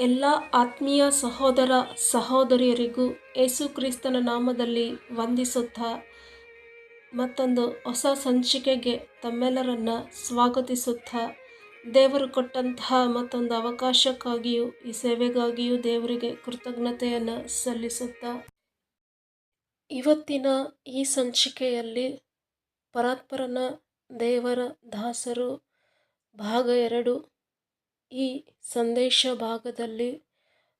ಎಲ್ಲ ಆತ್ಮೀಯ ಸಹೋದರ ಸಹೋದರಿಯರಿಗೂ ಯೇಸು ಕ್ರಿಸ್ತನ ನಾಮದಲ್ಲಿ ವಂದಿಸುತ್ತಾ ಮತ್ತೊಂದು ಹೊಸ ಸಂಚಿಕೆಗೆ ತಮ್ಮೆಲ್ಲರನ್ನು ಸ್ವಾಗತಿಸುತ್ತಾ ದೇವರು ಕೊಟ್ಟಂತಹ ಮತ್ತೊಂದು ಅವಕಾಶಕ್ಕಾಗಿಯೂ, ಈ ಸೇವೆಗಾಗಿಯೂ ದೇವರಿಗೆ ಕೃತಜ್ಞತೆಯನ್ನು ಸಲ್ಲಿಸುತ್ತಾ. ಇವತ್ತಿನ ಈ ಸಂಚಿಕೆಯಲ್ಲಿ ಪರಾತ್ಪರನ ದೇವರ ದಾಸರು, ಭಾಗ ಎರಡು ಈ ಸಂದೇಶ ಭಾಗದಲ್ಲಿ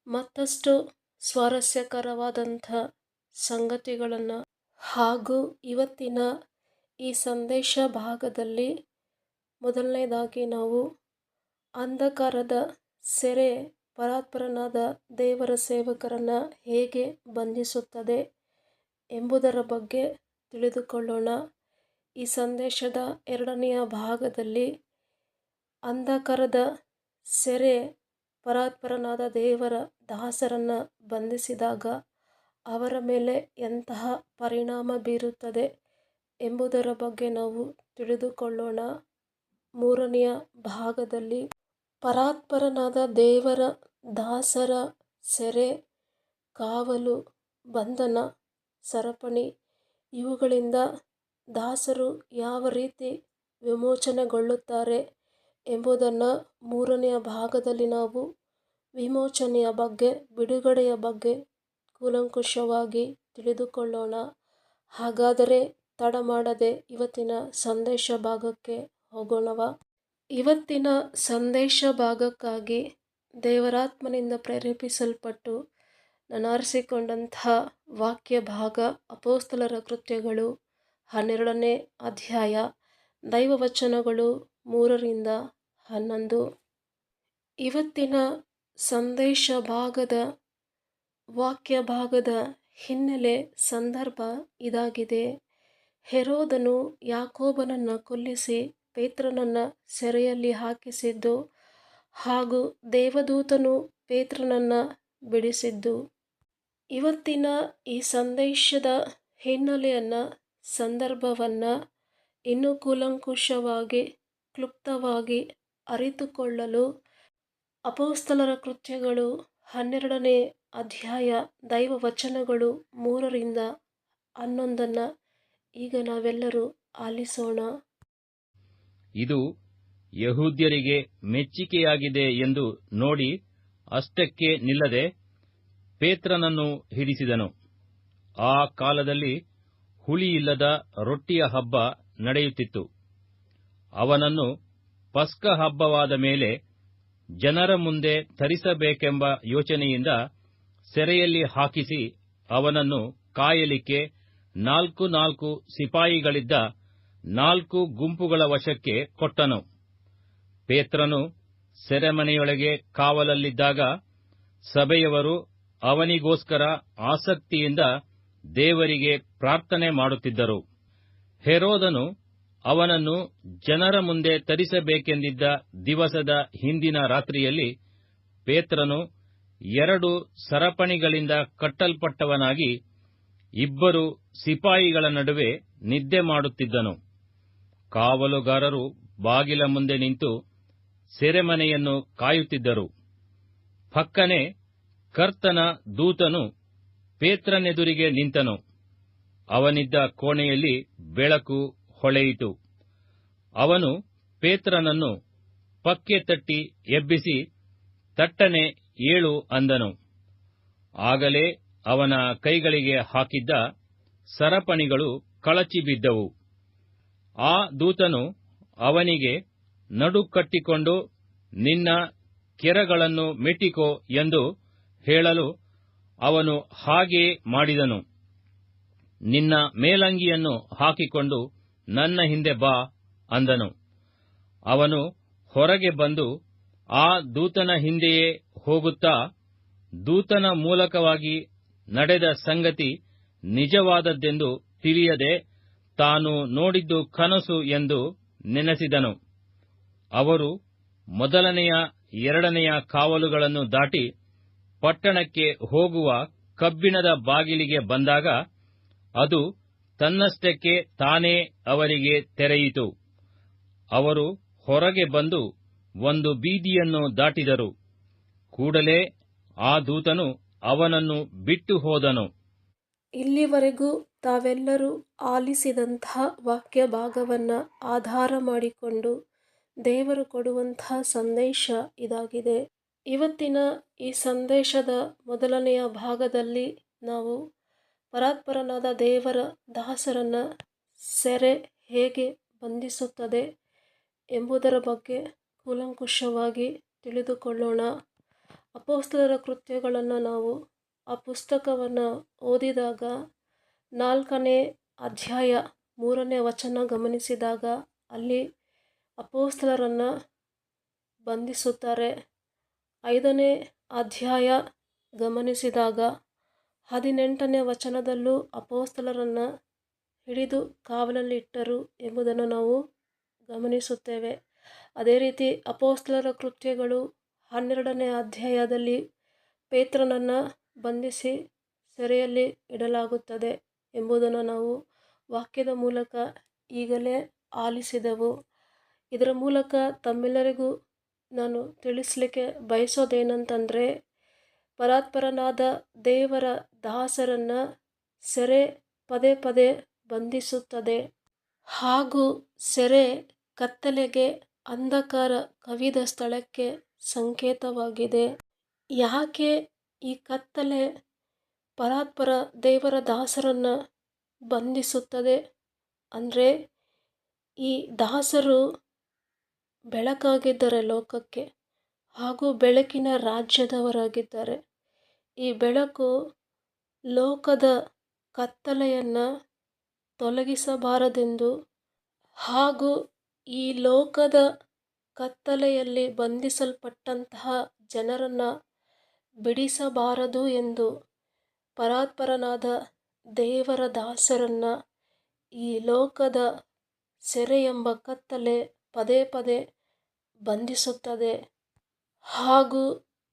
ಮತ್ತಷ್ಟು ಸ್ವಾರಸ್ಯಕರವಾದಂಥ ಸಂಗತಿಗಳನ್ನು ಹಾಗೂ ಇವತ್ತಿನ ಈ ಸಂದೇಶ ಭಾಗದಲ್ಲಿ ಮೊದಲನೇದಾಗಿ ನಾವು ಅಂಧಕಾರದ ಸೆರೆ ಪರಾತ್ಪರನಾದ ದೇವರ ಸೇವಕರನ್ನು ಹೇಗೆ ಬಂಧಿಸುತ್ತದೆ ಎಂಬುದರ ಬಗ್ಗೆ ತಿಳಿದುಕೊಳ್ಳೋಣ. ಈ ಸಂದೇಶದ ಎರಡನೆಯ ಭಾಗದಲ್ಲಿ ಅಂಧಕಾರದ ಸೆರೆ ಪರಾತ್ಪರನಾದ ದೇವರ ದಾಸರನ್ನು ಬಂಧಿಸಿದಾಗ ಅವರ ಮೇಲೆ ಎಂತಹ ಪರಿಣಾಮ ಬೀರುತ್ತದೆ ಎಂಬುದರ ಬಗ್ಗೆ ನಾವು ತಿಳಿದುಕೊಳ್ಳೋಣ. ಮೂರನೆಯ ಭಾಗದಲ್ಲಿ ಪರಾತ್ಪರನಾದ ದೇವರ ದಾಸರ ಸೆರೆ, ಕಾವಲು, ಬಂಧನ, ಸರಪಣಿ ಇವುಗಳಿಂದ ದಾಸರು ಯಾವ ರೀತಿ ವಿಮೋಚನೆಗೊಳ್ಳುತ್ತಾರೆ? ಎಂಬುದನ್ನು ಮೂರನೆಯ ಭಾಗದಲ್ಲಿ ನಾವು ವಿಮೋಚನೆಯ ಬಗ್ಗೆ, ಬಿಡುಗಡೆಯ ಬಗ್ಗೆ ಕೂಲಂಕುಷವಾಗಿ ತಿಳಿದುಕೊಳ್ಳೋಣ. ಹಾಗಾದರೆ ತಡ ಮಾಡದೆ ಇವತ್ತಿನ ಸಂದೇಶ ಭಾಗಕ್ಕೆ ಹೋಗೋಣವ? ಇವತ್ತಿನ ಸಂದೇಶ ಭಾಗಕ್ಕಾಗಿ ದೇವರಾತ್ಮನಿಂದ ಪ್ರೇರೇಪಿಸಲ್ಪಟ್ಟು ನಾನು ವಾಕ್ಯ ಭಾಗ, ಅಪೋಸ್ತಲರ ಕೃತ್ಯಗಳು ಹನ್ನೆರಡನೇ ಅಧ್ಯಾಯ. ದೈವವಚನಗಳು ಮೂರರಿಂದ ಹನ್ನೊಂದು. ಇವತ್ತಿನ ಸಂದೇಶ ಭಾಗದ ವಾಕ್ಯ ಭಾಗದ ಹಿನ್ನೆಲೆ ಸಂದರ್ಭ ಇದಾಗಿದೆ. ಹೆರೋದನು ಯಾಕೋಬನನ್ನು ಕೊಲ್ಲಿಸಿ ಪೇತ್ರನನ್ನು ಸೆರೆಯಲ್ಲಿ ಹಾಕಿಸಿದ್ದು ಹಾಗೂ ದೇವದೂತನು ಪೇತ್ರನನ್ನು ಬಿಡಿಸಿದ್ದು. ಇವತ್ತಿನ ಈ ಸಂದೇಶದ ಹಿನ್ನೆಲೆಯನ್ನು, ಸಂದರ್ಭವನ್ನು ಇನ್ನೂ ಕೂಲಂಕುಷವಾಗಿ ಕ್ಲುಪ್ತವಾಗಿ ಅರಿತುಕೊಳ್ಳಲು ಅಪೋಸ್ತಲರ ಕೃತ್ಯಗಳು ಹನ್ನೆರಡನೇ ಅಧ್ಯಾಯ ದೈವ ವಚನಗಳು ಮೂರರಿಂದ ಹನ್ನೊಂದನ್ನು ಈಗ ನಾವೆಲ್ಲರೂ ಆಲಿಸೋಣ. ಇದು ಯಹೂದ್ಯರಿಗೆ ಮೆಚ್ಚಿಕೆಯಾಗಿದೆ ಎಂದು ನೋಡಿ ಅಷ್ಟಕ್ಕೆ ನಿಲ್ಲದೆ ಪೇತ್ರನನ್ನು ಹಿಡಿಸಿದನು. ಆ ಕಾಲದಲ್ಲಿ ಹುಳಿಯಿಲ್ಲದ ರೊಟ್ಟಿಯ ಹಬ್ಬ ನಡೆಯುತ್ತಿತ್ತು. ಅವನನ್ನು ಪಸ್ಕ ಹಬ್ಬವಾದ ಮೇಲೆ ಜನರ ಮುಂದೆ ತರಿಸಬೇಕೆಂಬ ಯೋಚನೆಯಿಂದ ಸೆರೆಯಲ್ಲಿ ಹಾಕಿಸಿ ಅವನನ್ನು ಕಾಯಲಿಕ್ಕೆ ನಾಲ್ಕು ನಾಲ್ಕು ಸಿಪಾಯಿಗಳಿದ್ದ ನಾಲ್ಕು ಗುಂಪುಗಳ ವಶಕ್ಕೆ ಕೊಟ್ಟನು. ಪೇತ್ರನು ಸೆರೆಮನೆಯೊಳಗೆ ಕಾವಲಲ್ಲಿದ್ದಾಗ ಸಭೆಯವರು ಅವನಿಗೋಸ್ಕರ ಆಸಕ್ತಿಯಿಂದ ದೇವರಿಗೆ ಪ್ರಾರ್ಥನೆ ಮಾಡುತ್ತಿದ್ದರು. ಹೆರೋದನು ಅವನನ್ನು ಜನರ ಮುಂದೆ ತರಿಸಬೇಕೆಂದಿದ್ದ ದಿವಸದ ಹಿಂದಿನ ರಾತ್ರಿಯಲ್ಲಿ ಪೇತ್ರನು ಎರಡು ಸರಪಣಿಗಳಿಂದ ಕಟ್ಟಲ್ಪಟ್ಟವನಾಗಿ ಇಬ್ಬರು ಸಿಪಾಯಿಗಳ ನಡುವೆ ನಿದ್ದೆ ಮಾಡುತ್ತಿದ್ದನು. ಕಾವಲುಗಾರರು ಬಾಗಿಲ ಮುಂದೆ ನಿಂತು ಸೆರೆಮನೆಯನ್ನು ಕಾಯುತ್ತಿದ್ದರು. ಪಕ್ಕನೆ ಕರ್ತನ ದೂತನು ಪೇತ್ರನೆದುರಿಗೆ ನಿಂತನು. ಅವನಿದ್ದ ಕೋಣೆಯಲ್ಲಿ ಬೆಳಕು ಹೊಳೆಯಿತು. ಅವನು ಪೇತ್ರನನ್ನು ಪಕ್ಕೆ ತಟ್ಟಿ ಎಬ್ಬಿಸಿ ತಟ್ಟನೆ ಏಳು ಅಂದನು. ಆಗಲೇ ಅವನ ಕೈಗಳಿಗೆ ಹಾಕಿದ್ದ ಸರಪಣಿಗಳು ಕಳಚಿ ಬಿದ್ದವು. ಆ ದೂತನು ಅವನಿಗೆ, ನಡು ಕಟ್ಟಿಕೊಂಡು ನಿನ್ನ ಕೆರಗಳನ್ನು ಮೆಟ್ಟಿಕೋ ಎಂದು ಹೇಳಲು ಅವನು ಹಾಗೇ ಮಾಡಿದನು. ನಿನ್ನ ಮೇಲಂಗಿಯನ್ನು ಹಾಕಿಕೊಂಡು ನನ್ನ ಹಿಂದೆ ಬಾ ಅಂದನು. ಅವನು ಹೊರಗೆ ಬಂದು ಆ ದೂತನ ಹಿಂದೆಯೇ ಹೋಗುತ್ತಾ ದೂತನ ಮೂಲಕವಾಗಿ ನಡೆದ ಸಂಗತಿ ನಿಜವಾದದ್ದೆಂದು ತಿಳಿಯದೆ ತಾನು ನೋಡಿದ್ದು ಕನಸು ಎಂದು ನೆನೆಸಿದನು. ಅವರು ಮೊದಲನೆಯ ಎರಡನೆಯ ಕಾವಲುಗಳನ್ನು ದಾಟಿ ಪಟ್ಟಣಕ್ಕೆ ಹೋಗುವ ಕಬ್ಬಿಣದ ಬಾಗಿಲಿಗೆ ಬಂದಾಗ ಅದು ತನ್ನಷ್ಟಕ್ಕೆ ತಾನೇ ಅವರಿಗೆ ತೆರೆಯಿತು. ಅವರು ಹೊರಗೆ ಬಂದು ಒಂದು ಬೀದಿಯನ್ನು ದಾಟಿದರು. ಕೂಡಲೇ ಆ ದೂತನು ಅವನನ್ನು ಬಿಟ್ಟು ಹೋದನು. ಇಲ್ಲಿವರೆಗೂ ತಾವೆಲ್ಲರೂ ಆಲಿಸಿದಂತಹ ವಾಕ್ಯ ಭಾಗವನ್ನು ಆಧಾರ ಮಾಡಿಕೊಂಡು ದೇವರು ಕೊಡುವಂತಹ ಸಂದೇಶ ಇದಾಗಿದೆ. ಇವತ್ತಿನ ಈ ಸಂದೇಶದ ಮೊದಲನೆಯ ಭಾಗದಲ್ಲಿ ನಾವು ಪರಾತ್ಪರನಾದ ದೇವರ ದಾಸರನ್ನು ಸೆರೆ ಹೇಗೆ ಬಂಧಿಸುತ್ತದೆ ಎಂಬುದರ ಬಗ್ಗೆ ಕೂಲಂಕುಷವಾಗಿ ತಿಳಿದುಕೊಳ್ಳೋಣ. ಅಪೋಸ್ತಲರ ಕೃತ್ಯಗಳನ್ನು ನಾವು ಆ ಪುಸ್ತಕವನ್ನು ಓದಿದಾಗ ನಾಲ್ಕನೇ ಅಧ್ಯಾಯ ಮೂರನೇ ವಚನ ಗಮನಿಸಿದಾಗ ಅಲ್ಲಿ ಅಪೋಸ್ತಲರನ್ನು ಬಂಧಿಸುತ್ತಾರೆ. ಐದನೇ ಅಧ್ಯಾಯ ಗಮನಿಸಿದಾಗ ಹದಿನೆಂಟನೇ ವಚನದಲ್ಲೂ ಅಪೋಸ್ತಲರನ್ನು ಹಿಡಿದು ಕಾವಲಲ್ಲಿಟ್ಟರು ಎಂಬುದನ್ನು ನಾವು ಗಮನಿಸುತ್ತೇವೆ. ಅದೇ ರೀತಿ ಅಪೋಸ್ತಲರ ಕೃತ್ಯಗಳು ಹನ್ನೆರಡನೇ ಅಧ್ಯಾಯದಲ್ಲಿ ಪೇತ್ರನನ್ನು ಬಂಧಿಸಿ ಸೆರೆಯಲ್ಲಿ ಇಡಲಾಗುತ್ತದೆ ಎಂಬುದನ್ನು ನಾವು ವಾಕ್ಯದ ಮೂಲಕ ಈಗಲೇ ಆಲಿಸಿದೆವು. ಇದರ ಮೂಲಕ ತಮ್ಮೆಲ್ಲರಿಗೂ ನಾನು ತಿಳಿಸಲಿಕ್ಕೆ ಬಯಸೋದೇನಂತಂದರೆ ಪರಾತ್ಪರನಾದ ದೇವರ ದಾಸರನ್ನು ಸೆರೆ ಪದೇ ಪದೇ ಬಂಧಿಸುತ್ತದೆ. ಹಾಗೂ ಸೆರೆ ಕತ್ತಲೆಗೆ ಅಂಧಕಾರ ಕವಿದ ಸ್ಥಳಕ್ಕೆ ಸಂಕೇತವಾಗಿದೆ. ಯಾಕೆ ಈ ಕತ್ತಲೆ ಪರಾತ್ಪರ ದೇವರ ದಾಸರನ್ನು ಬಂಧಿಸುತ್ತದೆ? ಅಂದರೆ ಈ ದಾಸರು ಬೆಳಕಾಗಿದ್ದಾರೆ ಲೋಕಕ್ಕೆ ಹಾಗೂ ಬೆಳಕಿನ ರಾಜ್ಯದವರಾಗಿದ್ದಾರೆ. ಈ ಬೆಳಕು ಲೋಕದ ಕತ್ತಲೆಯನ್ನು ತೊಲಗಿಸಬಾರದೆಂದು ಹಾಗೂ ಈ ಲೋಕದ ಕತ್ತಲೆಯಲ್ಲಿ ಬಂಧಿಸಲ್ಪಟ್ಟಂತಹ ಜನರನ್ನು ಬಿಡಿಸಬಾರದು ಎಂದು ಪರಾತ್ಪರನಾದ ದೇವರ ದಾಸರನ್ನು ಈ ಲೋಕದ ಸೆರೆ ಎಂಬ ಕತ್ತಲೆ ಪದೇ ಪದೇ ಬಂಧಿಸುತ್ತದೆ. ಹಾಗೂ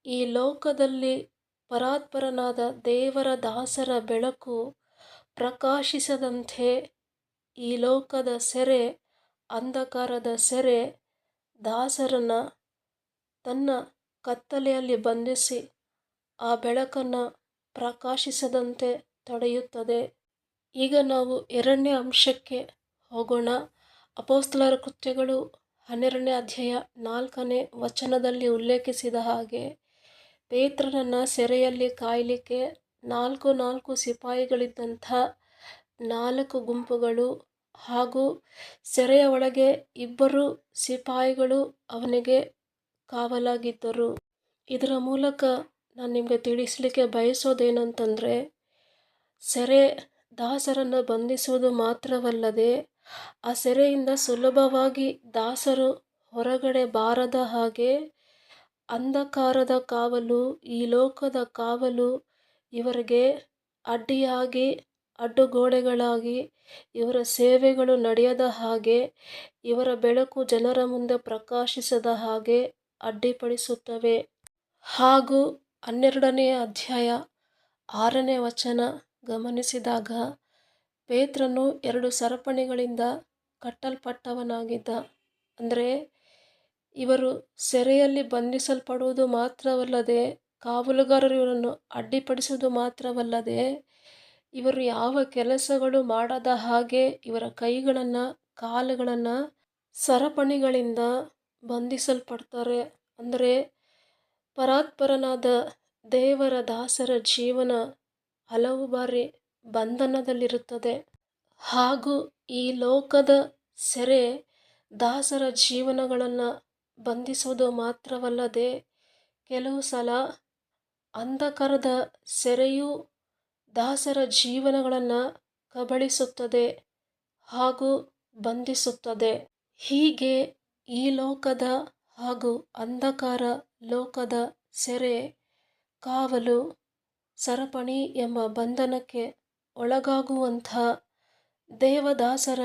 ಈ ಲೋಕದಲ್ಲಿ ಪರಾತ್ಪರನಾದ ದೇವರ ದಾಸರ ಬೆಳಕು ಪ್ರಕಾಶಿಸದಂತೆ ಈ ಲೋಕದ ಸೆರೆ, ಅಂಧಕಾರದ ಸೆರೆ, ದಾಸರನ್ನು ತನ್ನ ಕತ್ತಲೆಯಲ್ಲಿ ಬಂಧಿಸಿ ಆ ಬೆಳಕನ್ನು ಪ್ರಕಾಶಿಸದಂತೆ ತಡೆಯುತ್ತದೆ. ಈಗ ನಾವು ಎರಡನೇ ಅಂಶಕ್ಕೆ ಹೋಗೋಣ. ಅಪೋಸ್ತಲರ ಕೃತ್ಯಗಳು ಹನ್ನೆರಡನೇ ಅಧ್ಯಾಯ ನಾಲ್ಕನೇ ವಚನದಲ್ಲಿ ಉಲ್ಲೇಖಿಸಿದ ಹಾಗೆ ಪೇತ್ರನನ್ನು ಸೆರೆಯಲ್ಲಿ ಕಾಯಲಿಕ್ಕೆ ನಾಲ್ಕು ನಾಲ್ಕು ಸಿಪಾಯಿಗಳಿದ್ದಂಥ ನಾಲ್ಕು ಗುಂಪುಗಳು ಹಾಗೂ ಸೆರೆಯ ಒಳಗೆ ಇಬ್ಬರು ಸಿಪಾಯಿಗಳು ಅವನಿಗೆ ಕಾವಲಾಗಿದ್ದರು. ಇದರ ಮೂಲಕ ನಾನು ನಿಮಗೆ ತಿಳಿಸಲಿಕ್ಕೆ ಬಯಸೋದೇನಂತಂದರೆ, ಸೆರೆ ದಾಸರನ್ನು ಬಂಧಿಸುವುದು ಮಾತ್ರವಲ್ಲದೆ, ಆ ಸೆರೆಯಿಂದ ಸುಲಭವಾಗಿ ದಾಸರು ಹೊರಗಡೆ ಬಾರದ ಹಾಗೆ ಅಂಧಕಾರದ ಕಾವಲು, ಈ ಲೋಕದ ಕಾವಲು ಇವರಿಗೆ ಅಡ್ಡಿಯಾಗಿ, ಅಡ್ಡುಗೋಡೆಗಳಾಗಿ, ಇವರ ಸೇವೆಗಳು ನಡೆಯದ ಹಾಗೆ, ಇವರ ಬೆಳಕು ಜನರ ಮುಂದೆ ಪ್ರಕಾಶಿಸದ ಹಾಗೆ ಅಡ್ಡಿಪಡಿಸುತ್ತವೆ. ಹಾಗೂ ಹನ್ನೆರಡನೆಯ ಅಧ್ಯಾಯ ಆರನೇ ವಚನ ಗಮನಿಸಿದಾಗ ಪೇತ್ರನು ಎರಡು ಸರಪಣಿಗಳಿಂದ ಕಟ್ಟಲ್ಪಟ್ಟವನಾಗಿದ್ದ. ಅಂದರೆ ಇವರು ಸೆರೆಯಲ್ಲಿ ಬಂಧಿಸಲ್ಪಡುವುದು ಮಾತ್ರವಲ್ಲದೆ, ಕಾವಲುಗಾರರು ಇವರನ್ನು ಅಡ್ಡಿಪಡಿಸುವುದು ಮಾತ್ರವಲ್ಲದೆ, ಇವರು ಯಾವ ಕೆಲಸಗಳು ಮಾಡದ ಹಾಗೆ ಇವರ ಕೈಗಳನ್ನು, ಕಾಲುಗಳನ್ನು ಸರಪಣಿಗಳಿಂದ ಬಂಧಿಸಲ್ಪಡ್ತಾರೆ. ಅಂದರೆ, ಪರಾತ್ಪರನಾದ ದೇವರ ದಾಸರ ಜೀವನ ಹಲವು ಬಾರಿ ಬಂಧನದಲ್ಲಿರುತ್ತದೆ. ಹಾಗೂ ಈ ಲೋಕದ ಸೆರೆ ದಾಸರ ಜೀವನಗಳನ್ನು ಬಂಧಿಸುವುದು ಮಾತ್ರವಲ್ಲದೆ ಕೆಲವು ಸಲ ಅಂಧಕಾರದ ಸೆರೆಯು ದಾಸರ ಜೀವನಗಳನ್ನು ಕಬಳಿಸುತ್ತದೆ ಹಾಗೂ ಬಂಧಿಸುತ್ತದೆ. ಹೀಗೆ ಈ ಲೋಕದ ಹಾಗೂ ಅಂಧಕಾರ ಲೋಕದ ಸೆರೆ, ಕಾವಲು, ಸರಪಣಿ ಎಂಬ ಬಂಧನಕ್ಕೆ ಒಳಗಾಗುವಂಥ ದೇವದಾಸರ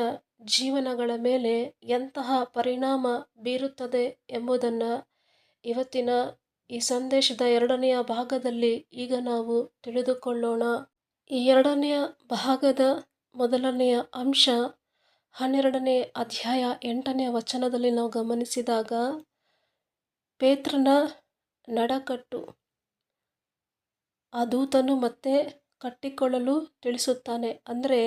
ಜೀವನಗಳ ಮೇಲೆ ಎಂತಹ ಪರಿಣಾಮ ಬೀರುತ್ತದೆ ಎಂಬುದನ್ನು ಇವತ್ತಿನ ಈ ಸಂದೇಶದ ಎರಡನೆಯ ಭಾಗದಲ್ಲಿ ಈಗ ನಾವು ತಿಳಿದುಕೊಳ್ಳೋಣ. ಈ ಎರಡನೆಯ ಭಾಗದ ಮೊದಲನೆಯ ಅಂಶ ಹನ್ನೆರಡನೇ ಅಧ್ಯಾಯ ಎಂಟನೆಯ ವಚನದಲ್ಲಿ ನಾವು ಗಮನಿಸಿದಾಗ ಪೇತ್ರನ ನಡಕಟ್ಟು ಆ ದೂತನು ಮತ್ತೆ ಕಟ್ಟಿಕೊಳ್ಳಲು ತಿಳಿಸುತ್ತಾನೆ. ಅಂದರೆ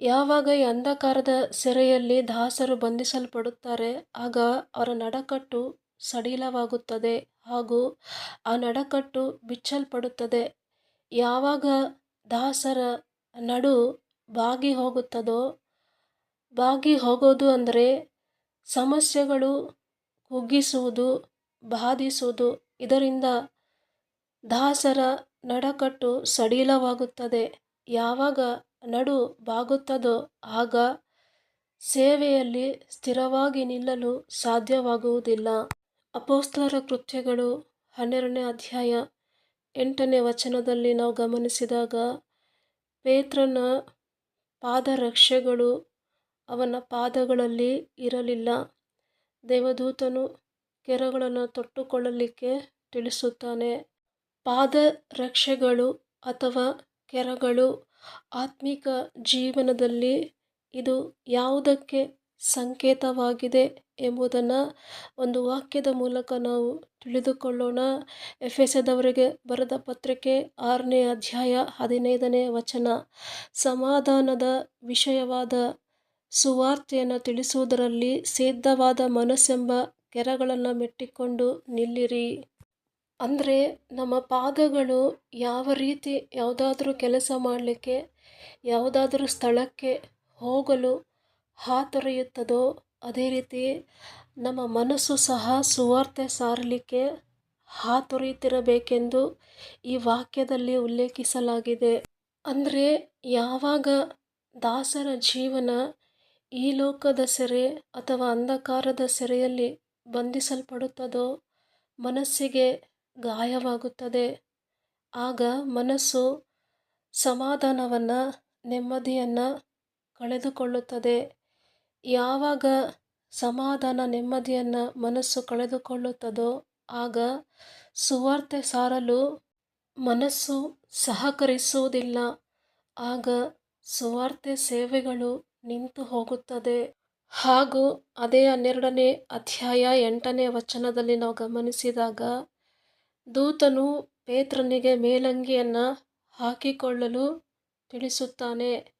ಯಾವಾಗ ಈ ಅಂಧಕಾರದ ಸೆರೆಯಲ್ಲಿ ದಾಸರು ಬಂಧಿಸಲ್ಪಡುತ್ತಾರೆ, ಆಗ ಅವರ ನಡಕಟ್ಟು ಸಡಿಲವಾಗುತ್ತದೆ ಹಾಗೂ ಆ ನಡಕಟ್ಟು ಬಿಚ್ಚಲ್ಪಡುತ್ತದೆ. ಯಾವಾಗ ದಾಸರ ನಡು ಬಾಗಿ ಹೋಗುತ್ತದೋ, ಬಾಗಿ ಹೋಗೋದು ಅಂದರೆ ಸಮಸ್ಯೆಗಳು ಕುಗ್ಗಿಸುವುದು, ಬಾಧಿಸುವುದು. ಇದರಿಂದ ದಾಸರ ನಡಕಟ್ಟು ಸಡಿಲವಾಗುತ್ತದೆ. ಯಾವಾಗ ನಡು ಬಾಗುತ್ತದೋ ಆಗ ಸೇವೆಯಲ್ಲಿ ಸ್ಥಿರವಾಗಿ ನಿಲ್ಲಲು ಸಾಧ್ಯವಾಗುವುದಿಲ್ಲ. ಅಪೋಸ್ತರ ಕೃತ್ಯಗಳು ಹನ್ನೆರಡನೇ ಅಧ್ಯಾಯ ಎಂಟನೇ ವಚನದಲ್ಲಿ ನಾವು ಗಮನಿಸಿದಾಗ ಪೇತ್ರನ ಪಾದರಕ್ಷೆಗಳು ಅವನ ಪಾದಗಳಲ್ಲಿ ಇರಲಿಲ್ಲ. ದೇವದೂತನು ಕೆರಗಳನ್ನು ತೊಟ್ಟುಕೊಳ್ಳಲಿಕ್ಕೆ ತಿಳಿಸುತ್ತಾನೆ. ಪಾದರಕ್ಷೆಗಳು ಅಥವಾ ಕೆರಗಳು ಆತ್ಮಿಕ ಜೀವನದಲ್ಲಿ ಇದು ಯಾವುದಕ್ಕೆ ಸಂಕೇತವಾಗಿದೆ ಎಂಬುದನ್ನು ಒಂದು ವಾಕ್ಯದ ಮೂಲಕ ನಾವು ತಿಳಿದುಕೊಳ್ಳೋಣ. ಎಫೆಸದವರಿಗೆ ಬರೆದ ಪತ್ರಿಕೆ ಆರನೇ ಅಧ್ಯಾಯ ಹದಿನೈದನೇ ವಚನ. ಸಮಾಧಾನದ ವಿಷಯವಾದ ಸುವಾರ್ತೆಯನ್ನು ತಿಳಿಸುವುದರಲ್ಲಿ ಸಿದ್ಧವಾದ ಮನಸ್ಸೆಂಬ ಕೆರಗಳನ್ನು ಮೆಟ್ಟಿಕೊಂಡು ನಿಲ್ಲಿರಿ. ಅಂದರೆ ನಮ್ಮ ಪಾದಗಳು ಯಾವ ರೀತಿ ಯಾವುದಾದ್ರೂ ಕೆಲಸ ಮಾಡಲಿಕ್ಕೆ, ಯಾವುದಾದ್ರೂ ಸ್ಥಳಕ್ಕೆ ಹೋಗಲು ಹಾತೊರೆಯುತ್ತದೋ, ಅದೇ ರೀತಿ ನಮ್ಮ ಮನಸ್ಸು ಸಹ ಸುವಾರ್ತೆ ಸಾರಲಿಕ್ಕೆ ಹಾತೊರೆಯುತ್ತಿರಬೇಕೆಂದು ಈ ವಾಕ್ಯದಲ್ಲಿ ಉಲ್ಲೇಖಿಸಲಾಗಿದೆ. ಅಂದರೆ ಯಾವಾಗ ದಾಸರ ಜೀವನ ಈ ಲೋಕದ ಸೆರೆ ಅಥವಾ ಅಂಧಕಾರದ ಸೆರೆಯಲ್ಲಿ ಬಂಧಿಸಲ್ಪಡುತ್ತದೋ, ಮನಸ್ಸಿಗೆ ಗಾಯವಾಗುತ್ತದೆ. ಆಗ ಮನಸ್ಸು ಸಮಾಧಾನವನ್ನು, ನೆಮ್ಮದಿಯನ್ನು ಕಳೆದುಕೊಳ್ಳುತ್ತದೆ. ಯಾವಾಗ ಸಮಾಧಾನ, ನೆಮ್ಮದಿಯನ್ನು ಮನಸ್ಸು ಕಳೆದುಕೊಳ್ಳುತ್ತದೋ, ಆಗ ಸುವಾರ್ತೆ ಸಾರಲು ಮನಸ್ಸು ಸಹಕರಿಸುವುದಿಲ್ಲ. ಆಗ ಸುವಾರ್ತೆ ಸೇವೆಗಳು ನಿಂತು ಹೋಗುತ್ತದೆ. ಹಾಗೂ ಅದೇ ಹನ್ನೆರಡನೇ ಅಧ್ಯಾಯ ಎಂಟನೇ ವಚನದಲ್ಲಿ ನಾವು ಗಮನಿಸಿದಾಗ ದೂತನು ಪೇತ್ರನಿಗೆ ಮೇಲಂಗಿಯನ್ನು ಹಾಕಿಕೊಳ್ಳಲು ತಿಳಿಸುತ್ತಾನೆ.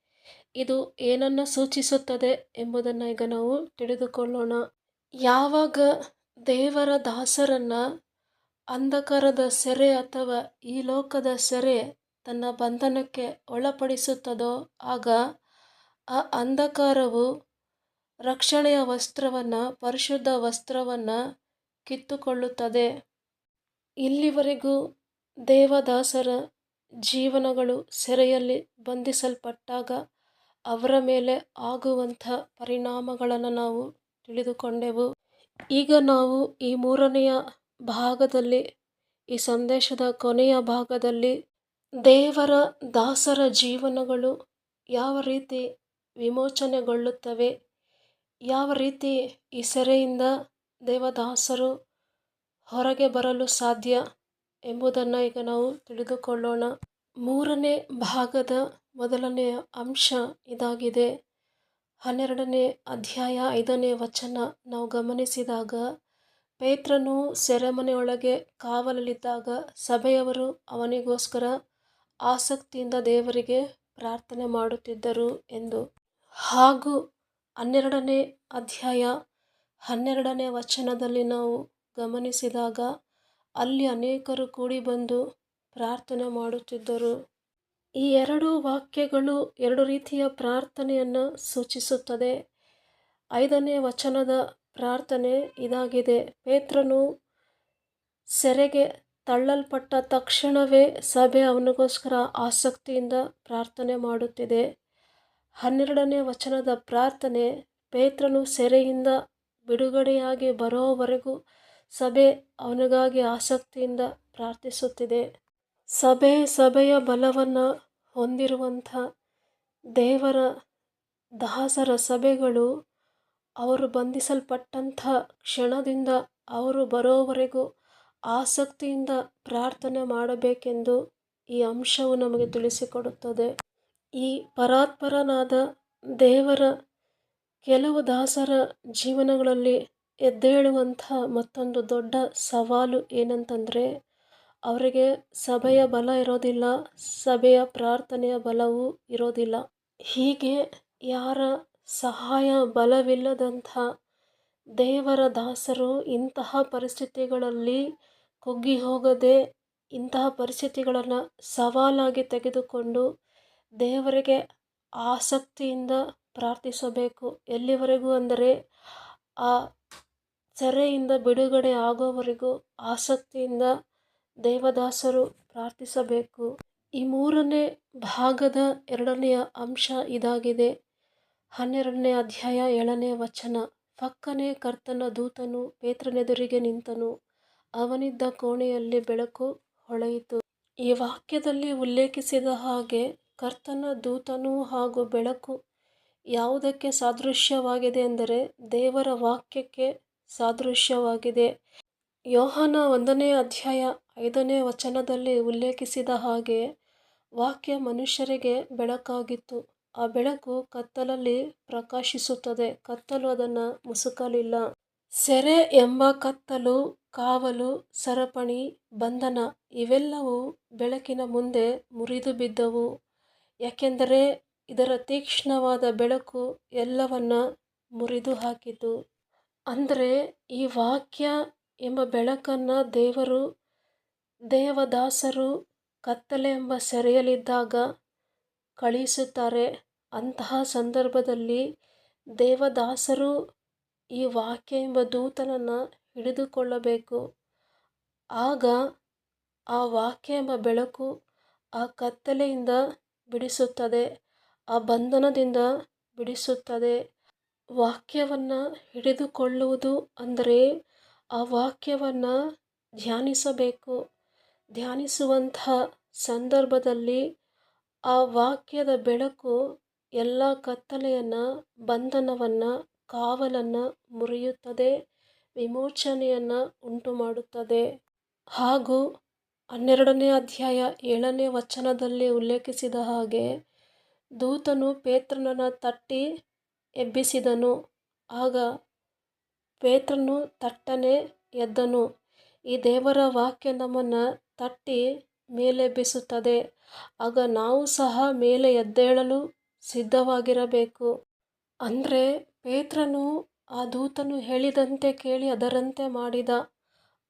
ಇದು ಏನನ್ನು ಸೂಚಿಸುತ್ತದೆ ಎಂಬುದನ್ನು ಈಗ ನಾವು ತಿಳಿದುಕೊಳ್ಳೋಣ. ಯಾವಾಗ ದೇವರ ದಾಸರನ್ನು ಅಂಧಕಾರದ ಸೆರೆ ಅಥವಾ ಈ ಲೋಕದ ಸೆರೆ ತನ್ನ ಬಂಧನಕ್ಕೆ ಒಳಪಡಿಸುತ್ತದೋ, ಆಗ ಆ ಅಂಧಕಾರವು ರಕ್ಷಣೆಯ ವಸ್ತ್ರವನ್ನು, ಪರಿಶುದ್ಧ ವಸ್ತ್ರವನ್ನು ಕಿತ್ತುಕೊಳ್ಳುತ್ತದೆ. ಇಲ್ಲಿವರೆಗೂ ದೇವದಾಸರ ಜೀವನಗಳು ಸೆರೆಯಲ್ಲಿ ಬಂಧಿಸಲ್ಪಟ್ಟಾಗ ಅವರ ಮೇಲೆ ಆಗುವಂಥ ಪರಿಣಾಮಗಳನ್ನು ನಾವು ತಿಳಿದುಕೊಂಡೆವು. ಈಗ ನಾವು ಈ ಮೂರನೆಯ ಭಾಗದಲ್ಲಿ, ಈ ಸಂದೇಶದ ಕೊನೆಯ ಭಾಗದಲ್ಲಿ ದೇವರ ದಾಸರ ಜೀವನಗಳು ಯಾವ ರೀತಿ ವಿಮೋಚನೆಗೊಳ್ಳುತ್ತವೆ, ಯಾವ ರೀತಿ ಈ ಸೆರೆಯಿಂದ ದೇವದಾಸರು ಹೊರಗೆ ಬರಲು ಸಾಧ್ಯ ಎಂಬುದನ್ನು ಈಗ ನಾವು ತಿಳಿದುಕೊಳ್ಳೋಣ. ಮೂರನೇ ಭಾಗದ ಮೊದಲನೆಯ ಅಂಶ ಇದಾಗಿದೆ. ಹನ್ನೆರಡನೇ ಅಧ್ಯಾಯ ಐದನೇ ವಚನ. ನಾವು ಗಮನಿಸಿದಾಗ ಪೇತ್ರನು ಸೆರೆಮನೆಯೊಳಗೆ ಕಾವಲಲ್ಲಿದ್ದಾಗ ಸಭೆಯವರು ಅವನಿಗೋಸ್ಕರ ಆಸಕ್ತಿಯಿಂದ ದೇವರಿಗೆ ಪ್ರಾರ್ಥನೆ ಮಾಡುತ್ತಿದ್ದರು ಎಂದು. ಹಾಗೂ ಹನ್ನೆರಡನೇ ಅಧ್ಯಾಯ ಹನ್ನೆರಡನೇ ವಚನದಲ್ಲಿ ನಾವು ಗಮನಿಸಿದಾಗ ಅಲ್ಲಿ ಅನೇಕರು ಕೂಡಿ ಬಂದು ಪ್ರಾರ್ಥನೆ ಮಾಡುತ್ತಿದ್ದರು. ಈ ಎರಡು ವಾಕ್ಯಗಳು ಎರಡು ರೀತಿಯ ಪ್ರಾರ್ಥನೆಯನ್ನು ಸೂಚಿಸುತ್ತದೆ. ಐದನೇ ವಚನದ ಪ್ರಾರ್ಥನೆ ಇದಾಗಿದೆ. ಪೇತ್ರನು ಸೆರೆಗೆ ತಳ್ಳಲ್ಪಟ್ಟ ತಕ್ಷಣವೇ ಸಭೆ ಅವನಿಗೋಸ್ಕರ ಆಸಕ್ತಿಯಿಂದ ಪ್ರಾರ್ಥನೆ ಮಾಡುತ್ತಿದೆ. ಹನ್ನೆರಡನೇ ವಚನದ ಪ್ರಾರ್ಥನೆ, ಪೇತ್ರನು ಸೆರೆಯಿಂದ ಬಿಡುಗಡೆಯಾಗಿ ಬರೋವರೆಗೂ ಸಭೆ ಅವನಿಗಾಗಿ ಆಸಕ್ತಿಯಿಂದ ಪ್ರಾರ್ಥಿಸುತ್ತಿದೆ. ಸಭೆ ಸಭೆಯ ಬಲವನ್ನು ಹೊಂದಿರುವಂಥ ದೇವರ ದಾಸರ ಸಭೆಗಳು ಅವರು ಬಂಧಿಸಲ್ಪಟ್ಟಂಥ ಕ್ಷಣದಿಂದ ಅವರು ಬರೋವರೆಗೂ ಆಸಕ್ತಿಯಿಂದ ಪ್ರಾರ್ಥನೆ ಮಾಡಬೇಕೆಂದು ಈ ಅಂಶವು ನಮಗೆ ತಿಳಿಸಿಕೊಡುತ್ತದೆ. ಈ ಪರಾತ್ಪರನಾದ ದೇವರ ಕೆಲವು ದಾಸರ ಜೀವನಗಳಲ್ಲಿ ಎದ್ದೇಳುವಂಥ ಮತ್ತೊಂದು ದೊಡ್ಡ ಸವಾಲು ಏನಂತಂದರೆ, ಅವರಿಗೆ ಸಭೆಯ ಬಲ ಇರೋದಿಲ್ಲ, ಸಭೆಯ ಪ್ರಾರ್ಥನೆಯ ಬಲವೂ ಇರೋದಿಲ್ಲ. ಹೀಗೆ ಯಾರ ಸಹಾಯ ಬಲವಿಲ್ಲದಂಥ ದೇವರ ದಾಸರು ಇಂತಹ ಪರಿಸ್ಥಿತಿಗಳಲ್ಲಿ ಕುಗ್ಗಿ ಹೋಗದೆ, ಇಂತಹ ಪರಿಸ್ಥಿತಿಗಳನ್ನು ಸವಾಲಾಗಿ ತೆಗೆದುಕೊಂಡು ದೇವರಿಗೆ ಆಸಕ್ತಿಯಿಂದ ಪ್ರಾರ್ಥಿಸಬೇಕು. ಎಲ್ಲಿವರೆಗೂ ಅಂದರೆ, ಆ ಸೆರೆಯಿಂದ ಬಿಡುಗಡೆ ಆಗೋವರೆಗೂ ಆಸಕ್ತಿಯಿಂದ ದೇವದಾಸರು ಪ್ರಾರ್ಥಿಸಬೇಕು. ಈ ಮೂರನೇ ಭಾಗದ ಎರಡನೆಯ ಅಂಶ ಇದಾಗಿದೆ. ಹನ್ನೆರಡನೇ ಅಧ್ಯಾಯ ಏಳನೇ ವಚನ. ಫಕ್ಕನೆ ಕರ್ತನ ದೂತನು ಪೇತ್ರನೆದುರಿಗೆ ನಿಂತನು. ಅವನಿದ್ದ ಕೋಣೆಯಲ್ಲಿ ಬೆಳಕು ಹೊಳೆಯಿತು. ಈ ವಾಕ್ಯದಲ್ಲಿ ಉಲ್ಲೇಖಿಸಿದ ಹಾಗೆ ಕರ್ತನ ದೂತನು ಹಾಗೂ ಬೆಳಕು ಯಾವುದಕ್ಕೆ ಸಾದೃಶ್ಯವಾಗಿದೆ ಎಂದರೆ ದೇವರ ವಾಕ್ಯಕ್ಕೆ ಸಾದೃಶ್ಯವಾಗಿದೆ. ಯೋಹನ ಒಂದನೇ ಅಧ್ಯಾಯ ಐದನೇ ವಚನದಲ್ಲಿ ಉಲ್ಲೇಖಿಸಿದ ಹಾಗೆ ವಾಕ್ಯ ಮನುಷ್ಯರಿಗೆ ಬೆಳಕಾಗಿತ್ತು. ಆ ಬೆಳಕು ಕತ್ತಲಲ್ಲಿ ಪ್ರಕಾಶಿಸುತ್ತದೆ, ಕತ್ತಲು ಅದನ್ನು ಮುಸುಕಲಿಲ್ಲ. ಸೆರೆ ಎಂಬ ಕತ್ತಲು, ಕಾವಲು, ಸರಪಣಿ, ಬಂಧನ ಇವೆಲ್ಲವೂ ಬೆಳಕಿನ ಮುಂದೆ ಮುರಿದು ಬಿದ್ದವು. ಯಾಕೆಂದರೆ ಇದರ ತೀಕ್ಷ್ಣವಾದ ಬೆಳಕು ಎಲ್ಲವನ್ನ ಮುರಿದು ಹಾಕಿತು ಅಂದರೆ ಈ ವಾಕ್ಯ ಎಂಬ ಬೆಳಕನ್ನು ದೇವರು, ದೇವದಾಸರು ಕತ್ತಲೆ ಎಂಬ ಸೆರೆಯಲ್ಲಿದ್ದಾಗ ಕಳಿಸುತ್ತಾರೆ ಅಂತಹ ಸಂದರ್ಭದಲ್ಲಿ ದೇವದಾಸರು ಈ ವಾಕ್ಯ ಎಂಬ ದೂತನನ್ನು ಹಿಡಿದುಕೊಳ್ಳಬೇಕು. ಆಗ ಆ ವಾಕ್ಯ ಎಂಬ ಬೆಳಕು ಆ ಕತ್ತಲೆಯಿಂದ ಬಿಡಿಸುತ್ತದೆ, ಆ ಬಂಧನದಿಂದ ಬಿಡಿಸುತ್ತದೆ. ವಾಕ್ಯವನ್ನು ಹಿಡಿದುಕೊಳ್ಳುವುದು ಅಂದರೆ ಆ ವಾಕ್ಯವನ್ನು ಧ್ಯಾನಿಸಬೇಕು. ಧ್ಯಾನಿಸುವಂಥ ಸಂದರ್ಭದಲ್ಲಿ ಆ ವಾಕ್ಯದ ಬೆಳಕು ಎಲ್ಲ ಕತ್ತಲೆಯನ್ನು, ಬಂಧನವನ್ನು, ಕಾವಲನ್ನು ಮುರಿಯುತ್ತದೆ, ವಿಮೋಚನೆಯನ್ನು ಉಂಟು ಮಾಡುತ್ತದೆ ಹಾಗೂ ಹನ್ನೆರಡನೇ ಅಧ್ಯಾಯ ಏಳನೇ ವಚನದಲ್ಲಿ ಉಲ್ಲೇಖಿಸಿದ ಹಾಗೆ, ದೂತನು ಪೇತ್ರನನ್ನು ತಟ್ಟಿ ಎಬ್ಬಿಸಿದನು. ಆಗ ಪೇತ್ರನು ತಟ್ಟನೆ ಎದ್ದನು. ಈ ದೇವರ ವಾಕ್ಯ ನಮ್ಮನ್ನು ತಟ್ಟಿ ಮೇಲೆಬ್ಬಿಸುತ್ತದೆ. ಆಗ ನಾವು ಸಹ ಮೇಲೆ ಎದ್ದೇಳಲು ಸಿದ್ಧವಾಗಿರಬೇಕು. ಅಂದರೆ ಪೇತ್ರನು ಆ ದೂತನು ಹೇಳಿದಂತೆ ಕೇಳಿ ಅದರಂತೆ ಮಾಡಿದ.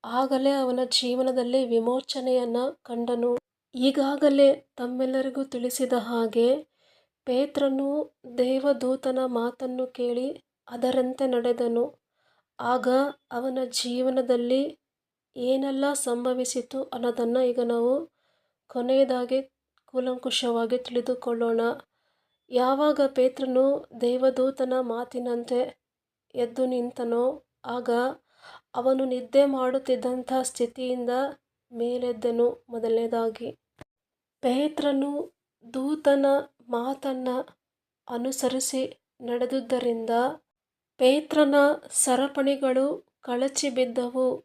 ಆಗಲೇ ಅವನ ಜೀವನದಲ್ಲಿ ವಿಮೋಚನೆಯನ್ನು ಕಂಡನು. ಈಗಾಗಲೇ ತಮ್ಮೆಲ್ಲರಿಗೂ ತಿಳಿಸಿದ ಹಾಗೆ ಪೇತ್ರನು ದೇವದೂತನ ಮಾತನ್ನು ಕೇಳಿ ಅದರಂತೆ ನಡೆದನು. ಆಗ ಅವನ ಜೀವನದಲ್ಲಿ ಏನೆಲ್ಲ ಸಂಭವಿಸಿತು ಅನ್ನೋದನ್ನು ಈಗ ನಾವು ಕೊನೆಯದಾಗಿ ಕೂಲಂಕುಷವಾಗಿ ತಿಳಿದುಕೊಳ್ಳೋಣ. ಯಾವಾಗ ಪೇತ್ರನು ದೇವದೂತನ ಮಾತಿನಂತೆ ಎದ್ದು ನಿಂತನೋ, ಆಗ ಅವನು ನಿದ್ದೆ ಮಾಡುತ್ತಿದ್ದಂಥ ಸ್ಥಿತಿಯಿಂದ ಮೇಲೆದ್ದನು ಮೊದಲನೇದಾಗಿ. ಪೇತ್ರನು ದೂತನ ಮಾತನ್ನು ಅನುಸರಿಸಿ ನಡೆದುದರಿಂದ ಪೇತ್ರನ ಸರಪಣಿಗಳು ಕಳಚಿ ಬಿದ್ದವು.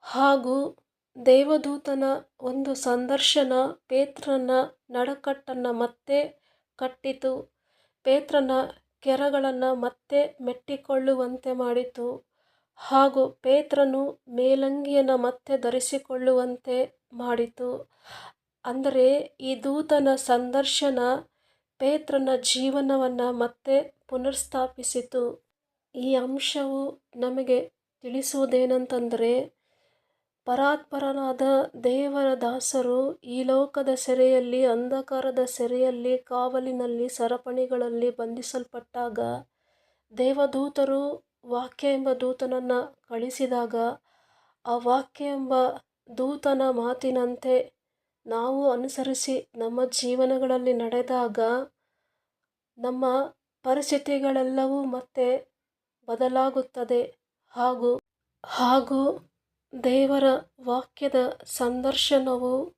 ಹಾಗೂ ದೇವದೂತನ ಒಂದು ಸಂದರ್ಶನ ಪೇತ್ರನ ನಡಕಟ್ಟನ್ನು ಮತ್ತೆ ಕಟ್ಟಿತು. ಪೇತ್ರನ ಕೆರಗಳನ್ನು ಮತ್ತೆ ಮೆಟ್ಟಿಕೊಳ್ಳುವಂತೆ ಮಾಡಿತು. ಹಾಗೂ ಪೇತ್ರನು ಮೇಲಂಗಿಯನ್ನು ಮತ್ತೆ ಧರಿಸಿಕೊಳ್ಳುವಂತೆ ಮಾಡಿತು. ಅಂದರೆ ಈ ದೂತನ ಸಂದರ್ಶನ ಪೇತ್ರನ ಜೀವನವನ್ನು ಮತ್ತೆ ಪುನರ್ಸ್ಥಾಪಿಸಿತು. ಈ ಅಂಶವು ನಮಗೆ ತಿಳಿಸುವುದೇನಂತಂದರೆ, ಪರಾತ್ಪರನಾದ ದೇವರ ದಾಸರು ಈ ಲೋಕದ ಸೆರೆಯಲ್ಲಿ, ಅಂಧಕಾರದ ಸೆರೆಯಲ್ಲಿ, ಕಾವಲಿನಲ್ಲಿ, ಸರಪಣಿಗಳಲ್ಲಿ ಬಂಧಿಸಲ್ಪಟ್ಟಾಗ, ದೇವದೂತರು ವಾಕ್ಯ ಎಂಬ ದೂತನನ್ನು ಕಳಿಸಿದಾಗ, ಆ ವಾಕ್ಯ ಎಂಬ ದೂತನ ಮಾತಿನಂತೆ ನಾವು ಅನುಸರಿಸಿ ನಮ್ಮ ಜೀವನಗಳಲ್ಲಿ ನಡೆದಾಗ ನಮ್ಮ ಪರಿಸ್ಥಿತಿಗಳೆಲ್ಲವೂ ಮತ್ತೆ ಬದಲಾಗುತ್ತದೆ. ಹಾಗೂ ಹಾಗೂ ದೇವರ ವಾಕ್ಯದ ಸಂದರ್ಶನವು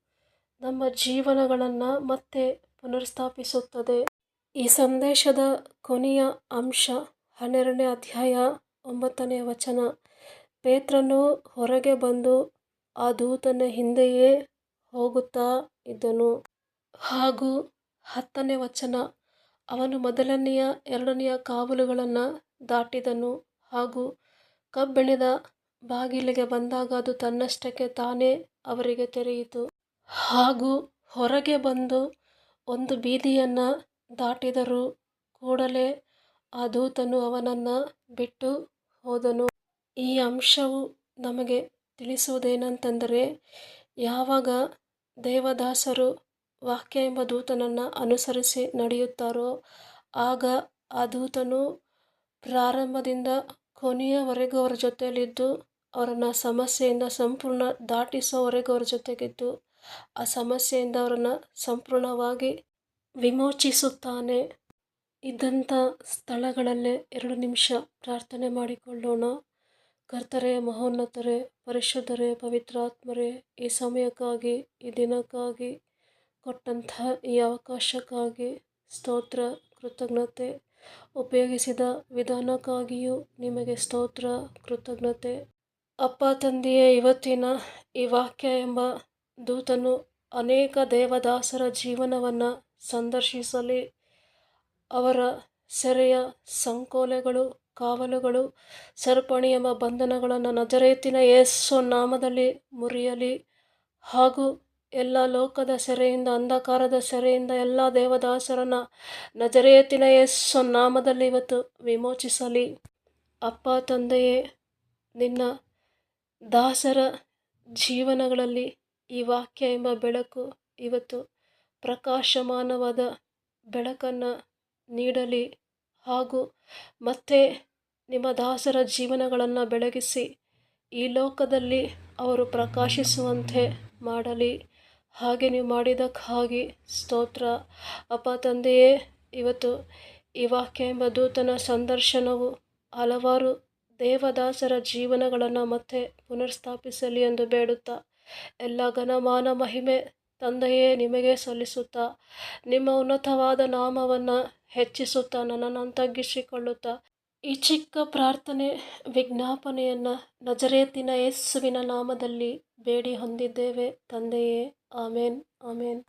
ನಮ್ಮ ಜೀವನಗಳನ್ನು ಮತ್ತೆ ಪುನರ್ಸ್ಥಾಪಿಸುತ್ತದೆ. ಈ ಸಂದೇಶದ ಕೊನೆಯ ಅಂಶ ಹನ್ನೆರಡನೇ ಅಧ್ಯಾಯ ಒಂಬತ್ತನೇ ವಚನ. ಪೇತ್ರನು ಹೊರಗೆ ಬಂದು ಆ ದೂತನ ಹಿಂದೆಯೇ ಹೋಗುತ್ತಾ ಇದ್ದನು. ಹಾಗೂ ಹತ್ತನೇ ವಚನ, ಅವನು ಮೊದಲನೆಯ ಎರಡನೆಯ ಕಾವಲುಗಳನ್ನು ದಾಟಿದನು ಹಾಗೂ ಕಬ್ಬಿಣದ ಬಾಗಿಲಿಗೆ ಬಂದಾಗ ಅದು ತನ್ನಷ್ಟಕ್ಕೆ ತಾನೇ ಅವರಿಗೆ ತೆರೆಯಿತು. ಹಾಗೂ ಹೊರಗೆ ಬಂದು ಒಂದು ಬೀದಿಯನ್ನು ದಾಟಿದರು ಕೂಡಲೇ ಆ ದೂತನು ಅವನನ್ನು ಬಿಟ್ಟು ಹೋದನು. ಈ ಅಂಶವು ನಮಗೆ ತಿಳಿಸುವುದೇನಂತಂದರೆ, ಯಾವಾಗ ದೇವದಾಸರು ವಾಕ್ಯ ಎಂಬ ದೂತನನ್ನು ಅನುಸರಿಸಿ ನಡೆಯುತ್ತಾರೋ, ಆಗ ಆ ದೂತನು ಪ್ರಾರಂಭದಿಂದ ಕೊನೆಯವರೆಗೂ ಅವರ ಜೊತೆಯಲ್ಲಿದ್ದು, ಅವರನ್ನು ಸಮಸ್ಯೆಯಿಂದ ಸಂಪೂರ್ಣ ದಾಟಿಸೋವರೆಗೂ ಅವರ ಜೊತೆಗಿದ್ದು, ಆ ಸಮಸ್ಯೆಯಿಂದ ಅವರನ್ನು ಸಂಪೂರ್ಣವಾಗಿ ವಿಮೋಚಿಸುತ್ತಾನೆ. ಇದ್ದಂಥ ಸ್ಥಳಗಳಲ್ಲೇ ಎರಡು ನಿಮಿಷ ಪ್ರಾರ್ಥನೆ ಮಾಡಿಕೊಳ್ಳೋಣ. ಕರ್ತರೇ, ಮಹೋನ್ನತರೇ, ಪರಿಶುದ್ಧರೇ, ಪವಿತ್ರಾತ್ಮರೇ, ಈ ಸಮಯಕ್ಕಾಗಿ, ಈ ದಿನಕ್ಕಾಗಿ ಕೊಟ್ಟಂತಹ ಈ ಅವಕಾಶಕ್ಕಾಗಿ ಸ್ತೋತ್ರ, ಕೃತಜ್ಞತೆ ಉಪಯೋಗಿಸಿದ ವಿಧಾನಕ್ಕಾಗಿಯೂ ನಿಮಗೆ ಸ್ತೋತ್ರ, ಕೃತಜ್ಞತೆ. ಅಪ್ಪ, ತಂದೆಯೇ, ಇವತ್ತಿನ ಈ ವಾಕ್ಯ ಎಂಬ ದೂತನು ಅನೇಕ ದೇವದಾಸರ ಜೀವನವನ್ನು ಸಂದರ್ಶಿಸಲಿ. ಅವರ ಸೆರೆಯ ಸಂಕೋಲೆಗಳು ಕಾವಲುಗಳು, ಸರಪಣಿ ಎಂಬ ಬಂಧನಗಳನ್ನು ನಜರೇತಿನ ಯೇಸು ನಾಮದಲ್ಲಿ ಮುರಿಯಲಿ. ಹಾಗೂ ಎಲ್ಲ ಲೋಕದ ಸೆರೆಯಿಂದ, ಅಂಧಕಾರದ ಸೆರೆಯಿಂದ ಎಲ್ಲ ದೇವದಾಸರನ್ನ ನಜರೇತಿನ ಯೇಸು ನಾಮದಲ್ಲಿ ಇವತ್ತು ವಿಮೋಚಿಸಲಿ. ಅಪ್ಪ, ತಂದೆಯೇ, ನಿನ್ನ ದಾಸರ ಜೀವನಗಳಲ್ಲಿ ಈ ವಾಕ್ಯ ಎಂಬ ಬೆಳಕು ಇವತ್ತು ಪ್ರಕಾಶಮಾನವಾದ ಬೆಳಕನ್ನು ನೀಡಲಿ. ಹಾಗೂ ಮತ್ತೆ ನಿಮ್ಮ ದಾಸರ ಜೀವನಗಳನ್ನು ಬೆಳಗಿಸಿ, ಈ ಲೋಕದಲ್ಲಿ ಅವರು ಪ್ರಕಾಶಿಸುವಂತೆ ಮಾಡಲಿ. ಹಾಗೆ ನೀವು ಮಾಡಿದಕ್ಕಾಗಿ ಸ್ತೋತ್ರ. ಅಪ್ಪ ತಂದೆಯೇ, ಇವತ್ತು ಈ ವಾಕ್ಯ ಎಂಬ ದೂತನ ಸಂದರ್ಶನವು ಹಲವಾರು ದೇವದಾಸರ ಜೀವನಗಳನ್ನು ಮತ್ತೆ ಪುನರ್ಸ್ಥಾಪಿಸಲಿ ಎಂದು ಬೇಡುತ್ತಾ, ಎಲ್ಲ ಘನಮಾನ ಮಹಿಮೆ ತಂದೆಯೇ ನಿಮಗೆ ಸಲ್ಲಿಸುತ್ತಾ, ನಿಮ್ಮ ಉನ್ನತವಾದ ನಾಮವನ್ನು ಹೆಚ್ಚಿಸುತ್ತಾ, ನನ್ನನ್ನು ತಗ್ಗಿಸಿಕೊಳ್ಳುತ್ತಾ ಈ ಚಿಕ್ಕ ಪ್ರಾರ್ಥನೆ ವಿಜ್ಞಾಪನೆಯನ್ನು ನಜರೇತಿನ ಯೇಸುವಿನ ನಾಮದಲ್ಲಿ ಬೇಡಿ ಹೊಂದಿದ್ದೇವೆ ತಂದೆಯೇ. ಆಮೇನ್ ಆಮೇನ್.